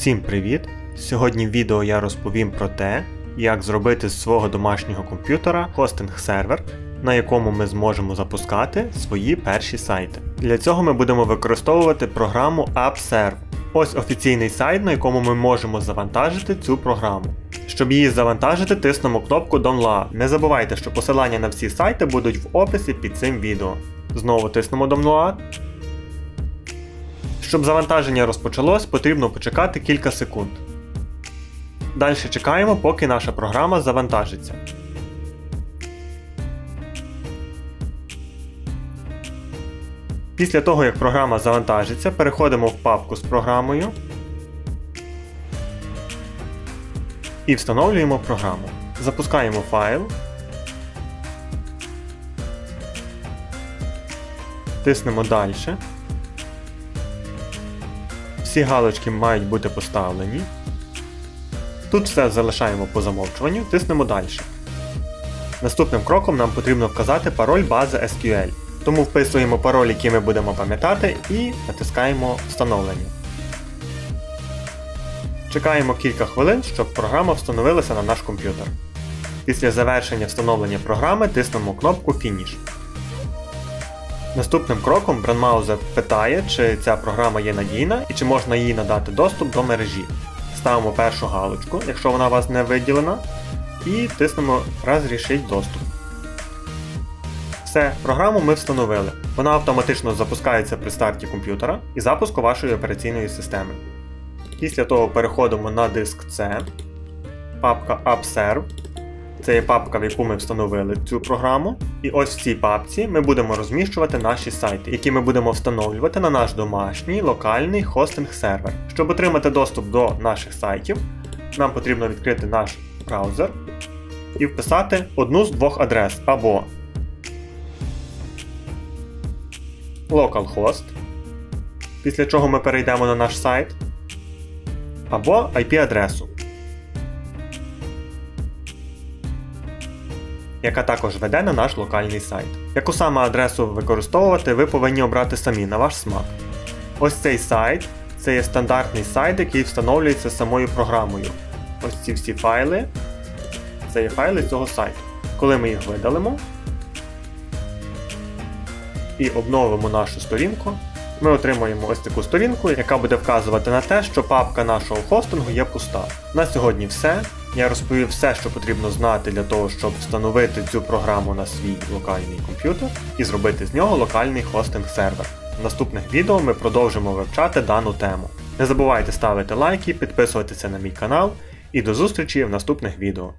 Всім привіт! Сьогодні в відео я розповім про те, як зробити з свого домашнього комп'ютера хостинг-сервер, на якому ми зможемо запускати свої перші сайти. Для цього ми будемо використовувати програму AppServe. Ось офіційний сайт, на якому ми можемо завантажити цю програму. Щоб її завантажити, тиснемо кнопку Download. Не забувайте, що посилання на всі сайти будуть в описі під цим відео. Знову тиснемо Download. Щоб завантаження розпочалось, потрібно почекати кілька секунд. Далі чекаємо, поки наша програма завантажиться. Після того, як програма завантажиться, переходимо в папку з програмою і встановлюємо програму. Запускаємо файл. Тиснемо далі. Всі галочки мають бути поставлені. Тут все залишаємо по замовчуванню, тиснемо далі. Наступним кроком нам потрібно вказати пароль бази SQL. Тому вписуємо пароль, який ми будемо пам'ятати, і натискаємо Встановлення. Чекаємо кілька хвилин, щоб програма встановилася на наш комп'ютер. Після завершення встановлення програми тиснемо кнопку Finish. Наступним кроком Brandmauser питає, чи ця програма є надійна і чи можна їй надати доступ до мережі. Ставимо першу галочку, якщо вона у вас не виділена, і тиснемо Розрішить доступ. Все, програму ми встановили. Вона автоматично запускається при старті комп'ютера і запуску вашої операційної системи. Після того переходимо на диск C, папка AppServe. Це є папка, в яку ми встановили цю програму. І ось в цій папці ми будемо розміщувати наші сайти, які ми будемо встановлювати на наш домашній локальний хостинг-сервер. Щоб отримати доступ до наших сайтів, нам потрібно відкрити наш браузер і вписати одну з двох адрес або localhost, після чого ми перейдемо на наш сайт, або IP-адресу. Яка також веде на наш локальний сайт. Яку саме адресу використовувати, ви повинні обрати самі на ваш смак. Ось цей сайт це є стандартний сайт, який встановлюється самою програмою. Ось ці всі файли. Це є файли цього сайту. Коли ми їх видалимо і обновимо нашу сторінку, ми отримуємо ось таку сторінку, яка буде вказувати на те, що папка нашого хостингу є пуста. На сьогодні все. Я розповів все, що потрібно знати для того, щоб встановити цю програму на свій локальний комп'ютер і зробити з нього локальний хостинг-сервер. В наступних відео ми продовжимо вивчати дану тему. Не забувайте ставити лайки, підписуватися на мій канал і до зустрічі в наступних відео.